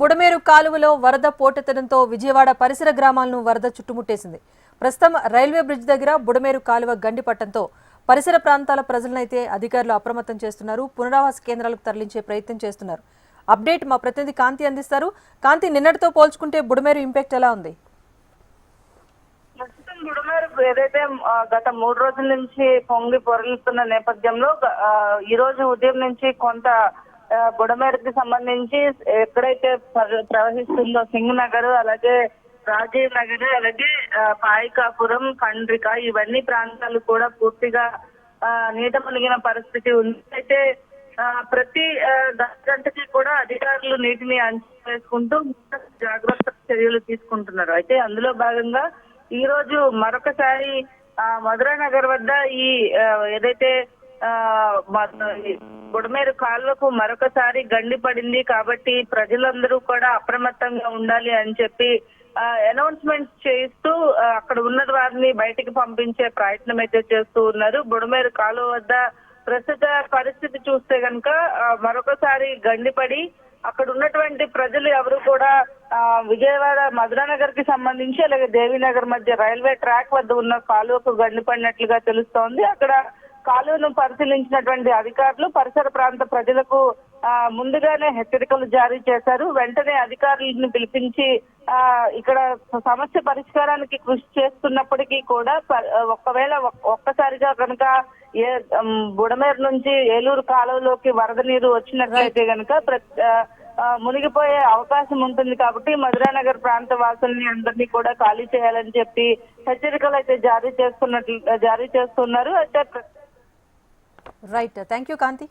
బుడమేరు కాలువలో వరద పోటెత్తడంతో విజయవాడ పరిసర గ్రామాలను వరద చుట్టుముట్టేసింది. ప్రస్తుతం రైల్వే బ్రిడ్జ్ దగ్గర బుడమేరు కాలువ గండిపట్టంతో పరిసర ప్రాంతాల ప్రజలనైతే అధికారులు అప్రమత్తం చేస్తున్నారు. పునరావాస కేంద్రాలకు తరలించే ప్రయత్నం చేస్తున్నారు. అప్డేట్ మా ప్రతినిధి కాంతి అందిస్తారు. కాంతి నిన్నటితో పోల్చుకుంటే బుడమేరు ఇంపాక్ట్ ఎలా ఉంది? ప్రస్తుతం బుడమేరు ఏదైతే గత మూడు రోజుల నుంచి పొంగి పొరలుతున్న నేపథ్యంలో ఈ రోజు ఉదయం నుంచి కొంత బుడమేరుకి సంబంధించి ఎక్కడైతే ప్ర- ప్రవహిస్తుందో సింగ్ నగర్ అలాగే రాజీవ్ నగర్ అలాగే పాయికాపురం కండ్రిక ఇవన్నీ ప్రాంతాలు కూడా పూర్తిగా ఆ, నీట మునిగిన పరిస్థితి ఉంది. అయితే ఆ, ప్రతి గంటకి కూడా అధికారులు నీటిని అంచనా వేసుకుంటూ జాగ్రత్త చర్యలు తీసుకుంటున్నారు. అయితే అందులో భాగంగా ఈ రోజు మరొకసారి ఆ, మధురా నగర్ వద్ద ఈ ఏదైతే బుడమేరు కాలువకు మరొకసారి గండి పడింది కాబట్టి ప్రజలందరూ కూడా అప్రమత్తంగా ఉండాలి అని చెప్పి అనౌన్స్మెంట్ చేస్తూ అక్కడ ఉన్న వారిని బయటికి పంపించే ప్రయత్నం అయితే చేస్తూ ఉన్నారు. బుడమేరు కాలువ వద్ద ప్రస్తుత పరిస్థితి చూస్తే కనుక మరొకసారి గండిపడి అక్కడ ఉన్నటువంటి ప్రజలు ఎవరు కూడా ఆ, విజయవాడ మధురానగర్కి సంబంధించి అలాగే దేవీనగర్ మధ్య రైల్వే ట్రాక్ వద్ద ఉన్న కాలువకు గండిపడినట్లుగా తెలుస్తోంది. అక్కడ కాలువను పరిశీలించినటువంటి అధికారులు పరిసర ప్రాంత ప్రజలకు ముందుగానే హెచ్చరికలు జారీ చేశారు. వెంటనే అధికారులను పిలిపించి ఆ, ఇక్కడ సమస్య పరిష్కారానికి కృషి చేస్తున్నప్పటికీ కూడా ఒకవేళ ఒక్- ఒక్కసారిగా కనుక ఏ బుడమేరు నుంచి ఏలూరు కాలువలోకి వరద నీరు వచ్చినట్లయితే కనుక మునిగిపోయే అవకాశం ఉంటుంది కాబట్టి మధురానగర్ ప్రాంత వాసుల్ని అందరినీ కూడా ఖాళీ చేయాలని చెప్పి హెచ్చరికలు అయితే జారీ చేస్తున్నట్లు జారీ చేస్తున్నారు. అయితే Right. Uh, thank you, Kanti.